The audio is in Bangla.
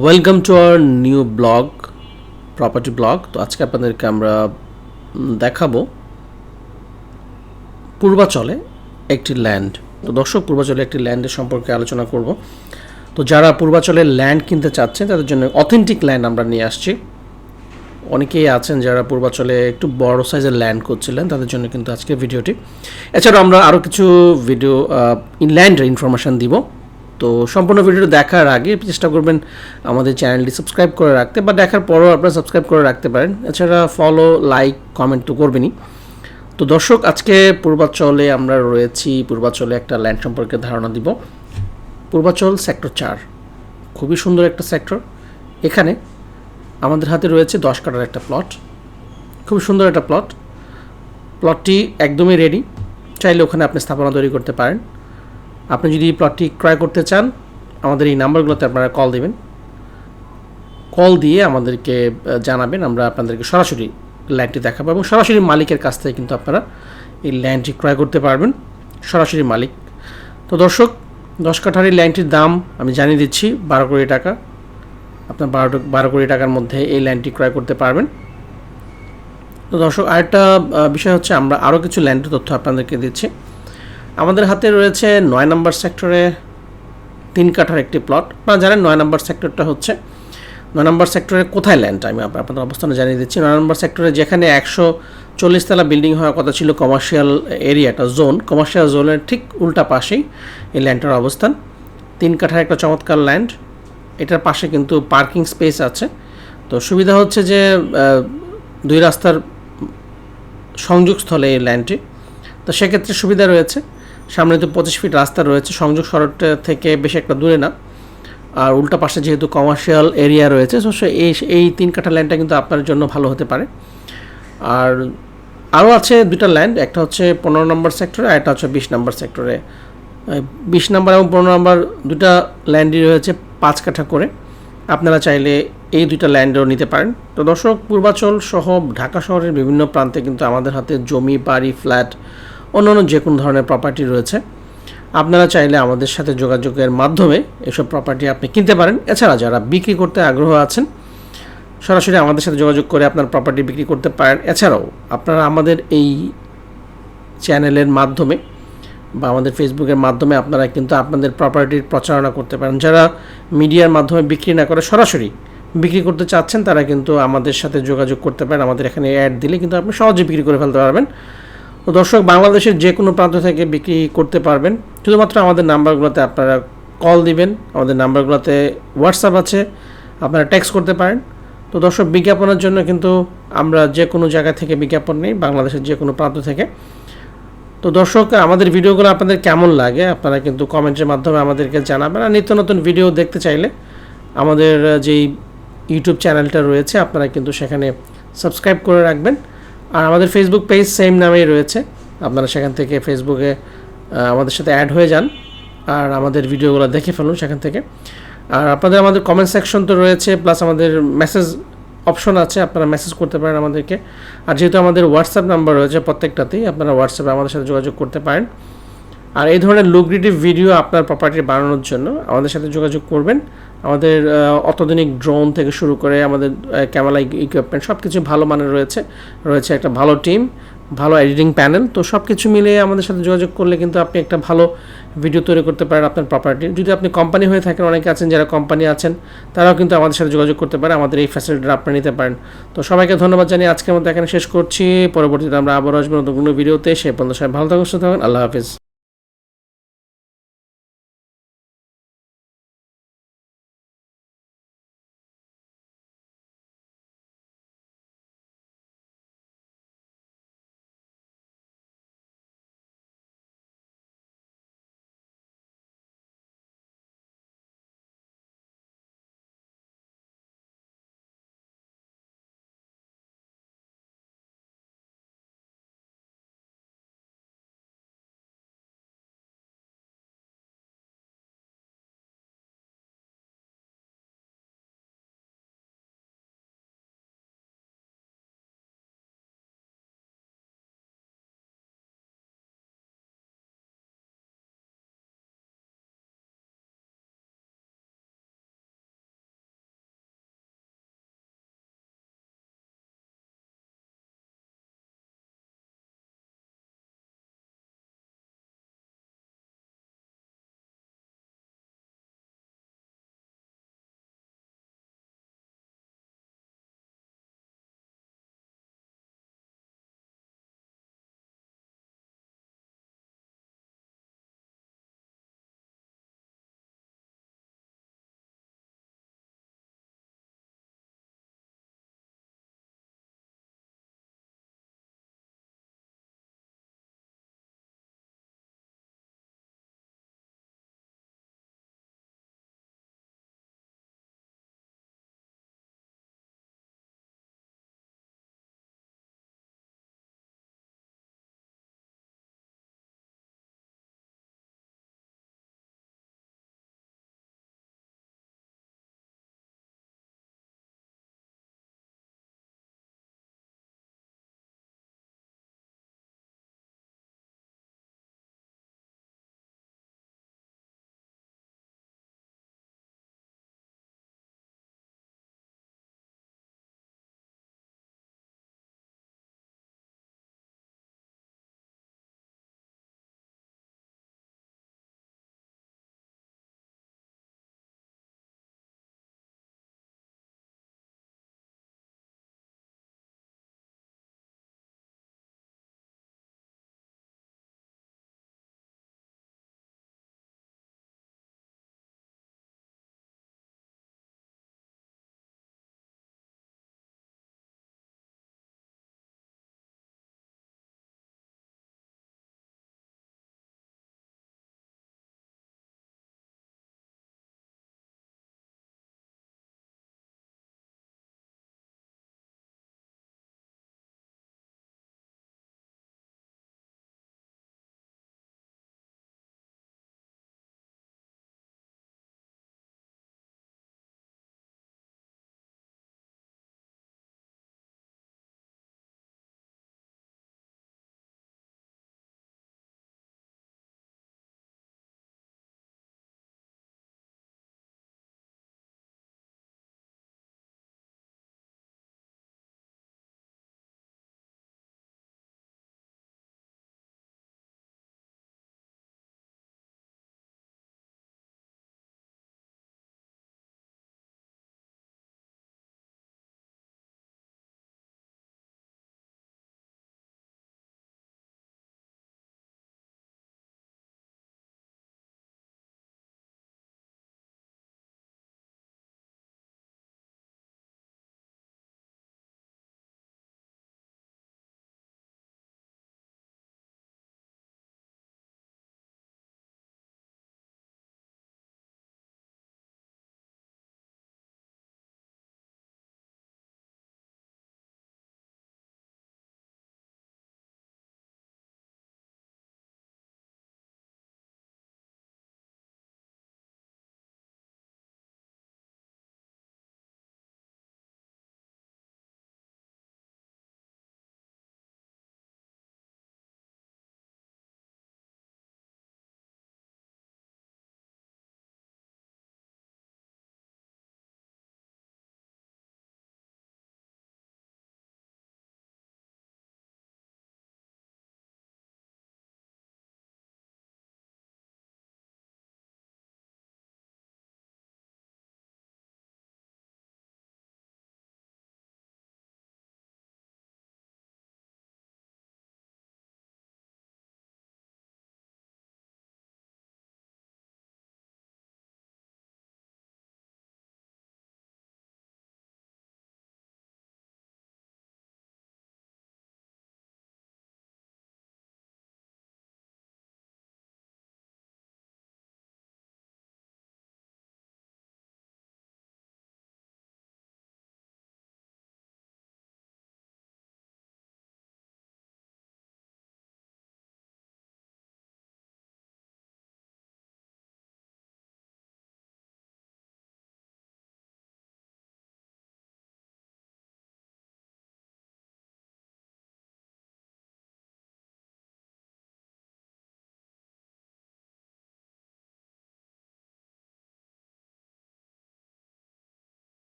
Welcome to our new blog property blog তো আজকে আপনাদেরকে আমরা দেখাবো পূর্বাচলে একটি ল্যান্ড তো দর্শক, পূর্বাচলে একটি ল্যান্ডের সম্পর্কে আলোচনা করব। তো যারা পূর্বাচলে ল্যান্ড কিনতে চাচ্ছেন, তাদের জন্য অথেন্টিক ল্যান্ড আমরা নিয়ে আসছি। অনেকেই আছেন যারা পূর্বাচলে একটু বড় সাইজের ল্যান্ড করছিলেন তাদের জন্য কিন্তু আজকের ভিডিওটি এছাড়াও আমরা আরও কিছু ভিডিও ল্যান্ডের ইনফরমেশান দিব। তো সম্পূর্ণ ভিডিওটা দেখার আগে চেষ্টা করবেন আমাদের চ্যানেলটি সাবস্ক্রাইব করে রাখতে বা দেখার পরও আপনারা সাবস্ক্রাইব করে রাখতে পারেন। এছাড়া ফলো লাইক কমেন্ট তো করবেনই। তো দর্শক, আজকে পূর্বাচলে আমরা রয়েছি, পূর্বাচলে একটা ল্যান্ড সম্পর্কে ধারণা দিব। পূর্বাচল সেক্টর চার। খুবই সুন্দর একটা সেক্টর এখানে আমাদের হাতে রয়েছে দশ কাটার একটা প্লট খুব সুন্দর একটা প্লট প্লটটি একদমই রেডি চাইলে ওখানে আপনি স্থাপনা তৈরি করতে পারেন। আপনি যদি এই প্লটটি ক্রয় করতে চান, আমাদের এই নাম্বারগুলোতে আপনারা কল দেবেন। কল দিয়ে আমাদেরকে জানাবেন, আমরা আপনাদেরকে সরাসরি ল্যান্ডটি দেখাবো এবং সরাসরি মালিকের কাছ থেকে কিন্তু আপনারা এই ল্যান্ডটি ক্রয় করতে পারবেন, সরাসরি মালিক। তো দর্শক, দশ কাঠার এই ল্যান্ডটির দাম আমি জানিয়ে দিচ্ছি, বারো কোটি টাকা। আপনার বারো বারো কোটি টাকার মধ্যে এই ল্যান্ডটি ক্রয় করতে পারবেন। তো দর্শক, আরেকটা বিষয় হচ্ছে আমরা আরও কিছু ল্যান্ডের তথ্য আপনাদেরকে দিচ্ছি। আমাদের হাতে রয়েছে নয় নম্বর সেক্টরে তিন কাঠার একটি প্লট। আপনারা জানেন নয় নম্বর সেক্টরটা হচ্ছে, নয় নম্বর সেক্টরে কোথায় ল্যান্ড আমি আপ- আপনাদের অবস্থানে জানিয়ে দিচ্ছি। নয় নম্বর সেক্টরে যেখানে একশো চল্লিশ তলা বিল্ডিং হওয়ার কথা ছিল কমার্শিয়াল এরিয়াটা জোন কমার্শিয়াল জোনের ঠিক উল্টা পাশেই এই ল্যান্ডটার অবস্থান। তিন কাঠার একটা চমৎকার ল্যান্ড এটার পাশে কিন্তু পার্কিং স্পেস আছে। তো সুবিধা হচ্ছে যে দুই রাস্তার সংযোগস্থলে এই ল্যান্ডটি তো সেক্ষেত্রে সুবিধা রয়েছে। সামনে তো পঁচিশ ফিট রাস্তা রয়েছে, সংযোগ সড়কটা থেকে বেশি একটা দূরে না। আর উল্টা পাশে যেহেতু কমার্শিয়াল এরিয়া রয়েছে সে এই এই তিন কাঠা ল্যান্ডটা কিন্তু আপনার জন্য ভালো হতে পারে। আর আরও আছে দুটা ল্যান্ড একটা হচ্ছে পনেরো নম্বর সেক্টরে আর একটা হচ্ছে বিশ নম্বর সেক্টরে বিশ নম্বর এবং পনেরো নম্বর দুটা ল্যান্ডই রয়েছে পাঁচ কাঠা করে। আপনারা চাইলে এই দুইটা ল্যান্ডও নিতে পারেন। তো দর্শক, পূর্বাচল সহ ঢাকা শহরের বিভিন্ন প্রান্তে কিন্তু আমাদের হাতে জমি, বাড়ি ফ্ল্যাট অন্যান্য যে কোনো ধরনের প্রপার্টি রয়েছে। আপনারা চাইলে আমাদের সাথে যোগাযোগের মাধ্যমে এসব প্রপার্টি আপনি কিনতে পারেন। এছাড়া যারা বিক্রি করতে আগ্রহ আছেন, সরাসরি আমাদের সাথে যোগাযোগ করে আপনার প্রপার্টি বিক্রি করতে পারেন। এছাড়াও আপনারা আমাদের এই চ্যানেলের মাধ্যমে বা আমাদের ফেসবুকের মাধ্যমে আপনারা কিন্তু আপনাদের প্রপার্টির প্রচারণা করতে পারেন। যারা মিডিয়ার মাধ্যমে বিক্রি না করে সরাসরি বিক্রি করতে চাচ্ছেন, তারা কিন্তু আমাদের সাথে যোগাযোগ করতে পারেন। আমাদের এখানে অ্যাড দিলে কিন্তু আপনি সহজে বিক্রি করে ফেলতে পারবেন। তো দর্শক, বাংলাদেশের যে কোনো প্রান্ত থেকে বিক্রি করতে পারবেন। শুধুমাত্র আমাদের নাম্বারগুলোতে আপনারা কল দিবেন। আমাদের নাম্বারগুলোতে হোয়াটসঅ্যাপ আছে, আপনারা টেক্সট করতে পারেন। তো দর্শক, বিজ্ঞাপনের জন্য কিন্তু আমরা যে কোনো জায়গা থেকে বিজ্ঞাপন নেই, বাংলাদেশের যে কোনো প্রান্ত থেকে। তো দর্শক, আমাদের ভিডিওগুলো আপনাদের কেমন লাগে, আপনারা কিন্তু কমেন্টের মাধ্যমে আমাদেরকে জানাবেন। আর নিত্য নতুন ভিডিও দেখতে চাইলে আমাদের যেই ইউটিউব চ্যানেলটা রয়েছে, আপনারা কিন্তু সেখানে সাবস্ক্রাইব করে রাখবেন। আর আমাদের ফেসবুক পেজ সেম নামেই রয়েছে। আপনারা সেখান থেকে ফেসবুকে আমাদের সাথে অ্যাড হয়ে যান আর আমাদের ভিডিওগুলো দেখে ফেলুন সেখান থেকে। আর আপনাদের আমাদের কমেন্ট সেকশন তো রয়েছে প্লাস আমাদের মেসেজ অপশন আছে, আপনারা মেসেজ করতে পারেন আমাদেরকে। আর যেহেতু আমাদের হোয়াটসঅ্যাপ নাম্বার রয়েছে প্রত্যেকটাতেই, আপনারা হোয়াটসঅ্যাপে আমাদের সাথে যোগাযোগ করতে পারেন। আর এই ধরনের লুগ্রেটিভ ভিডিও আপনার প্রপার্টি বানানোর জন্য আমাদের সাথে যোগাযোগ করবেন। আমাদের অত্যাধুনিক ড্রোন থেকে শুরু করে আমাদের ক্যামেরা ইকুইপমেন্ট সব কিছু ভালো মানের রয়েছে। রয়েছে একটা ভালো টিম ভালো এডিটিং প্যানেল তো সব কিছু মিলিয়ে আমাদের সাথে যোগাযোগ করলে কিন্তু আপনি একটা ভালো ভিডিও তৈরি করতে পারেন আপনার প্রপার্টি যদি আপনি কোম্পানি হয়ে থাকেন, অনেকে আছেন যারা কোম্পানি আছেন, তারাও কিন্তু আমাদের সাথে যোগাযোগ করতে পারে, আমাদের এই ফ্যাসিলিটিটা আপনি নিতে পারেন। তো সবাইকে ধন্যবাদ জানিয়ে আজকের মতো এখানে শেষ করছি। পরবর্তীতে আমরা আবার আসব নতুন কোনো ভিডিওতে সে পর্যন্ত সবাই ভালো থাকুন, সুস্থ থাকুন। আল্লাহ হাফিজ।